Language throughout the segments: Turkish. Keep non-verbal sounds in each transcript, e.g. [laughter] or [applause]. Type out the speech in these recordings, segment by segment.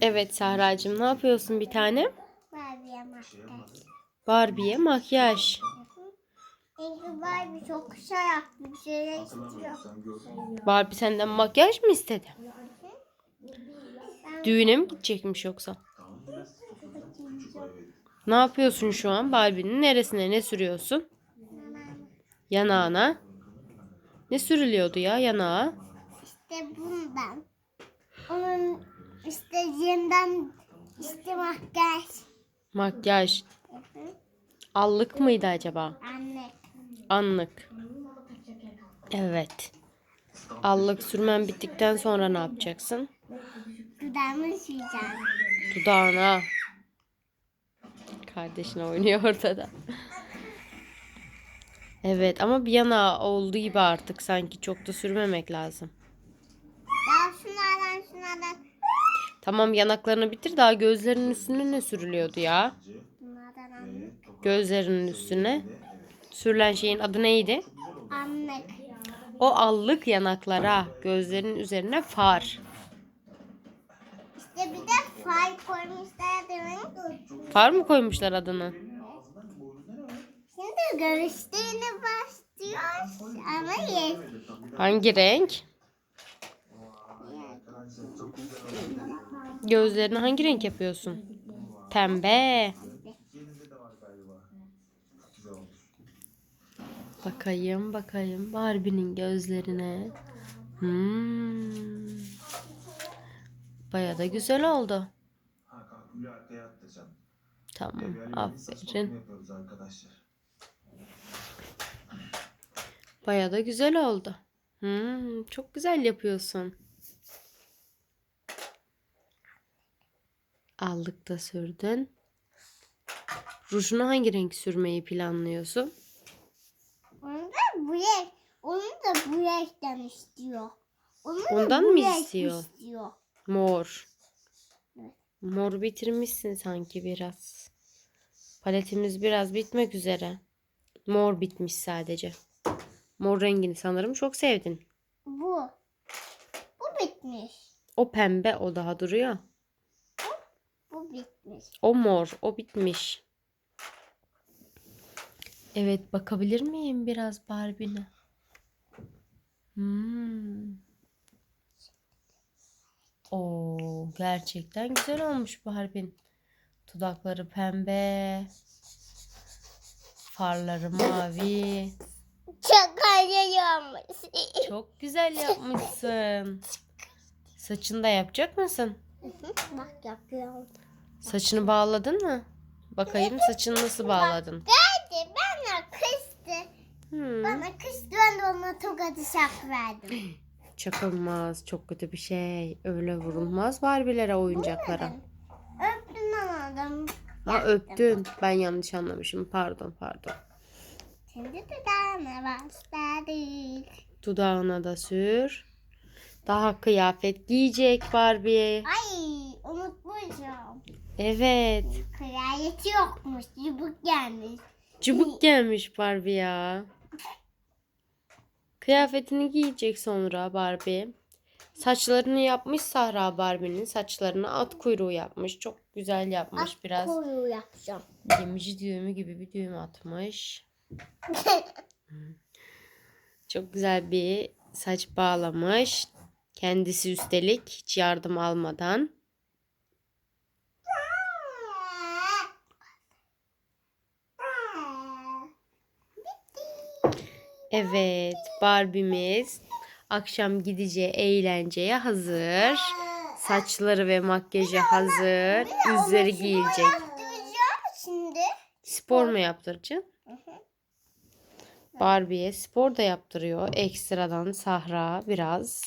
Evet Sahra'cığım ne yapıyorsun bir tane? Barbie'ye makyaj. Barbie'ye makyaj. Çünkü Barbie çok. Şöyle istiyor. Barbie senden makyaj mı istedi? Düğüne mi gidecekmiş yoksa? Ne yapıyorsun şu an? Barbie'nin neresine ne sürüyorsun? Yanağına. Ne sürülüyordu ya yanağa? İşte bundan. Onun işte yeniden işte makyaj. Makyaj. Allık mıydı acaba? Anne. Anlık. Evet. Allık sürmen bittikten sonra ne yapacaksın? Dudağımı süreceğim. Dudağına. Kardeşine oynuyor ortada. Evet ama bir yana olduğu gibi artık sanki çok da sürmemek lazım. Tamam yanaklarını bitir daha gözlerinin üstüne ne sürülüyordu ya? Gözlerinin üstüne. Sürülen şeyin adı neydi? Anne. O allık yanaklara, gözlerin üzerine far. İşte bir de fay koymuşlar demek. Far mı koymuşlar adını? Şimdi görüştüğüne başlıyoruz ama yes. Hangi renk? Gözlerini hangi renk yapıyorsun? Pembe. Bakayım bakayım Barbie'nin gözlerine. Hmm. Baya da güzel oldu. Tamam aferin. Baya da güzel oldu. Hmm, çok güzel yapıyorsun. Aldık da sürdün. Rujunu hangi renk sürmeyi planlıyorsun? Onu da bu renk, onu da bu renkten istiyor. Onu da Ondan mı istiyor? istiyor. Mor. Evet. Mor bitirmişsin sanki biraz. Paletimiz biraz bitmek üzere. Mor bitmiş sadece. Mor rengini sanırım çok sevdin. Bu. Bu bitmiş. O pembe o daha duruyor. Bu bitmiş. O mor, o bitmiş. Evet, bakabilir miyim biraz Barbie'ne? Hmm. Oo, gerçekten güzel olmuş Barbie'nin. Dudakları pembe. Farları mavi. Çok acıyormuş. Çok güzel yapmışsın. [laughs] Saçını da yapacak mısın? Bak yapıyorum. Saçını bağladın mı? Bakayım saçını nasıl bağladın? Hadi bana kızdı. Hmm. Bana kızdı ben de ona tokadı şak verdim. [gasps] Çakılmaz. Çok kötü bir şey. Öyle vurulmaz Barbie'lere, oyuncaklara. Öptüm ben adam. Ha öptün. Ben yanlış anlamışım. Pardon pardon. Şimdi dudağına başladık. Dudağına da sür. Daha kıyafet giyecek Barbie. Ay unutmuşum. Evet. Kıyafeti yokmuş. Yubuk gelmiş. Çubuk gelmiş Barbie ya. Kıyafetini giyecek sonra Barbie. Saçlarını yapmış Sahra Barbie'nin. Saçlarını at kuyruğu yapmış. Çok güzel yapmış. Biraz Koyu yapacağım. gemici düğümü gibi bir düğüm atmış. [laughs] Çok güzel bir saç bağlamış. Kendisi üstelik hiç yardım almadan. Evet, Barbie'miz akşam gideceği eğlenceye hazır. Saçları ve makyajı hazır. Üzeri giyilecek. Şimdi. Spor mu yaptıracaksın? Barbie'ye spor da yaptırıyor. Ekstradan Sahra biraz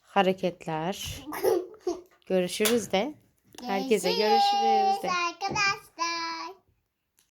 hareketler. [laughs] Görüşürüz de. Herkese görüşürüz de. Arkadaşlar.